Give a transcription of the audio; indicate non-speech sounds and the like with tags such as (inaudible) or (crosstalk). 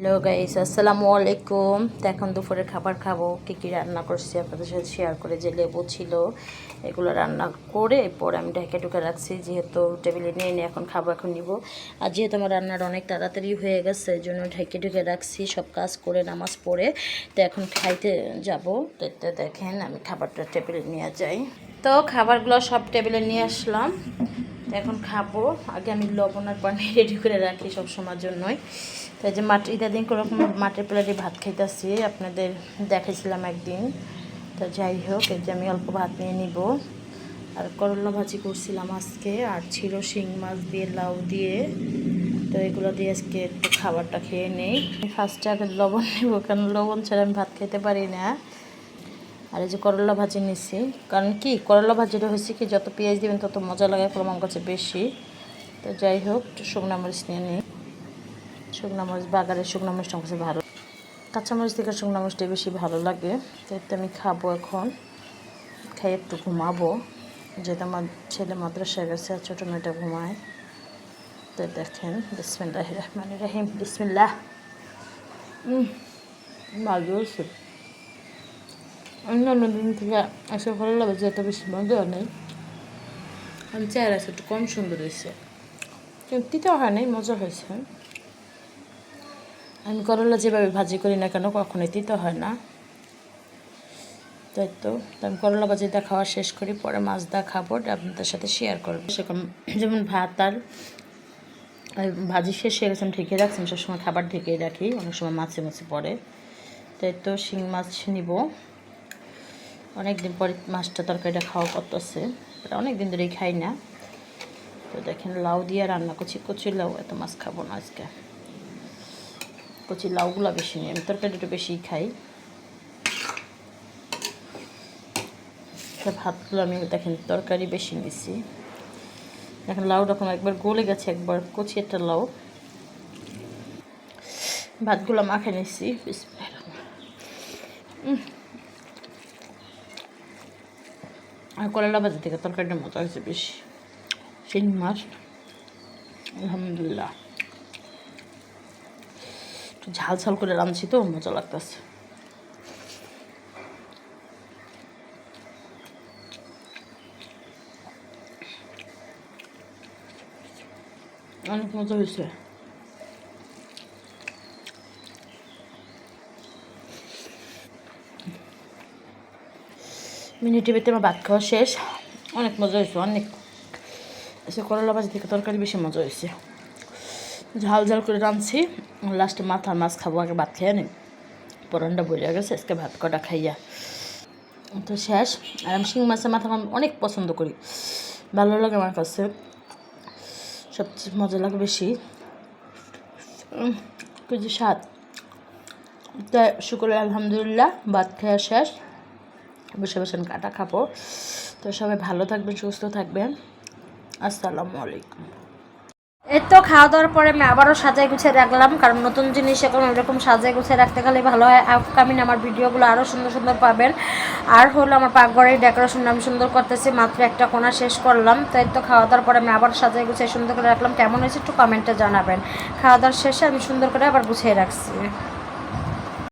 Hello guys আসসালামু আলাইকুম তো এখন দুপুরে খাবার খাব। কী কী রান্না করছি আপনাদের সাথে শেয়ার করে যে লেবু ছিল, এগুলো রান্না করে পরে আমি ঢেকে ঢুকে রাখছি। যেহেতু টেবিলে নিয়ে নিয়ে এখন খাব, এখন নিব। আর যেহেতু আমার রান্নার অনেক তাড়াতাড়ি হয়ে গেছে এই জন্য ঢেকে ঢুকে রাখছি। সব কাজ করে, নামাজ পড়ে। তো এখন খাইতে যাব। তো দেখেন, আমি খাবারটা টেবিলে নিয়ে যাই। তো খাবারগুলো সব টেবিলে নিয়ে আসলাম। এখন খাব। আগে আমি লবণ আর পানি (laughs) রেডি করে রাখি সব সময়ের জন্যই। তো এই যে মাটি ইদাদিন কোনো রকম মাটির প্লেটে ভাত খাইতেছি, আপনাদের দেখাইছিলাম একদিন। তো যাই হোক, এই যে আমি অল্প ভাত নিয়ে নিব। আর করলা ভাজি করছিলাম আজকে, আর ছিল শিং মাছ দিয়ে লাউ দিয়ে। তো এগুলো দিয়ে আজকে একটু খাবারটা খেয়ে নেই। ফার্স্টে আগে লবণ নেব, কারণ লবণ ছাড়া আমি ভাত খেতে পারি না। আর এই যে করলা ভাজি নিছি। কারণ কি, করলা ভাজিটা হয়েছে কি, যত পেঁয়াজ দিবেন তত মজা লাগে আমার কাছে বেশি। তো যাই হোক শুকনো মরিচ নিয়ে নিই। শুকনো মরিচ বাগারের শুকনো মরিচটা আমার কাছে ভালো কাঁচামরিচ থেকে শুকনো মরিচটা বেশি ভালো লাগে। তো আমি খাব এখন। খাই একটু ঘুমাবো। যেহেতু আমার ছেলে মাদ্রাসায় গেছে আর ছোটো মেয়েটা ঘুমায়। তো দেখেন বিসমিল্লাহ রহমান রাহিম, বিসমিল্লাহ। ভালো অন্যান্য দিন থেকে আসলে ভালো লাগে যে এত বেশি মজা নেই। আমি চেহারা আছে একটু কম সুন্দর হয়েছে। কিন্তু তিতেও হয় নাই মজা হয়েছে। আমি করলা যেভাবে ভাজি করি না কেন কখনোই তিতে হয় না। তাই তো আমি করলা ভাজিটা খাওয়া শেষ করি পরে মাছ দা খাব আপনাদের সাথে শেয়ার করব। সেরকম যেমন ভাত আর ভাজি শেষ হয়ে গেছে আমি ঢেকে রাখছি সবসময় খাবার ঢেকে রাখি অনেক সময় মাছে মাছে পড়ে। তাই তো শিং মাছ নিব। অনেক দিন পরে মাছটা তরকারিটা খাওয়া করতেছে। অনেক দিন ধরেই খাই না। তো দেখেন লাউ দিয়ে রান্না করছি। কচি লাউ এত মাছ খাব না আজকে। কচি লাউগুলো বেশি নিই। আমি তরকারিটা বেশি খাই। ভাতগুলো আমি দেখেন তরকারি বেশি নিছি। দেখেন লাউ রকম একবার গলে গেছে একবার। কচি একটা লাউ। ভাতগুলো মাখে নিছি। আর করলা ভাজি থেকে তরকারিটা মজা হয়েছে বেশি। শিং, মাছ। আলহামদুলিল্লাহ। একটু ঝাল ঝাল করে রাঁধছি তো, মজা লাগতেছে। অনেক মজা হয়েছে। মিনি টিভিতে আমার ভাত খাওয়া শেষ। অনেক মজা হয়েছে, অনেক। এসে করলা ভাজি থেকে তরকারি বেশি মজা হয়েছে। ঝাল ঝাল করে রাঁধছি লাস্টে মাথার মাছ খাব, আগে ভাত খেয়ে নিই। পরানটা বইয়া গেছে, আজকে ভাত কটা খাইয়া। তো শেষ। আর আমি শিং মাছের মাথা আমি অনেক পছন্দ করি। ভালো লাগে আমার কাছে। সবচেয়ে মজা লাগে বেশি। কিছু স্বাদ? তাই শুক্র আলহামদুলিল্লাহ, ভাত খাওয়া শেষ। বসে বসে কাটা খাব। তো সবাই ভালো থাকবেন, সুস্থ থাকবেন। আসসালামু আলাইকুম। এই তো খাওয়া দাওয়ার পরে আমি আবারও সাজাই গুছিয়ে রাখলাম, কারণ নতুন জিনিস এখন এরকম সাজাই গুছিয়ে রাখতে গেলে ভালো হয়। আপকামিং আমার ভিডিওগুলো আরও সুন্দর সুন্দর পাবেন। আর হলো আমার পাকঘরের ডেকোরেশন আমি সুন্দর করতেছি, মাত্র একটা কোনা শেষ করলাম। তো এই তো খাওয়া দাওয়ার পরে আমি আবার সাজাই গুছিয়ে সুন্দর করে রাখলাম। কেমন হয়েছে একটু কমেন্টে জানাবেন। খাওয়া দাওয়ার শেষে আমি সুন্দর করে আবার গুছিয়ে রাখছি।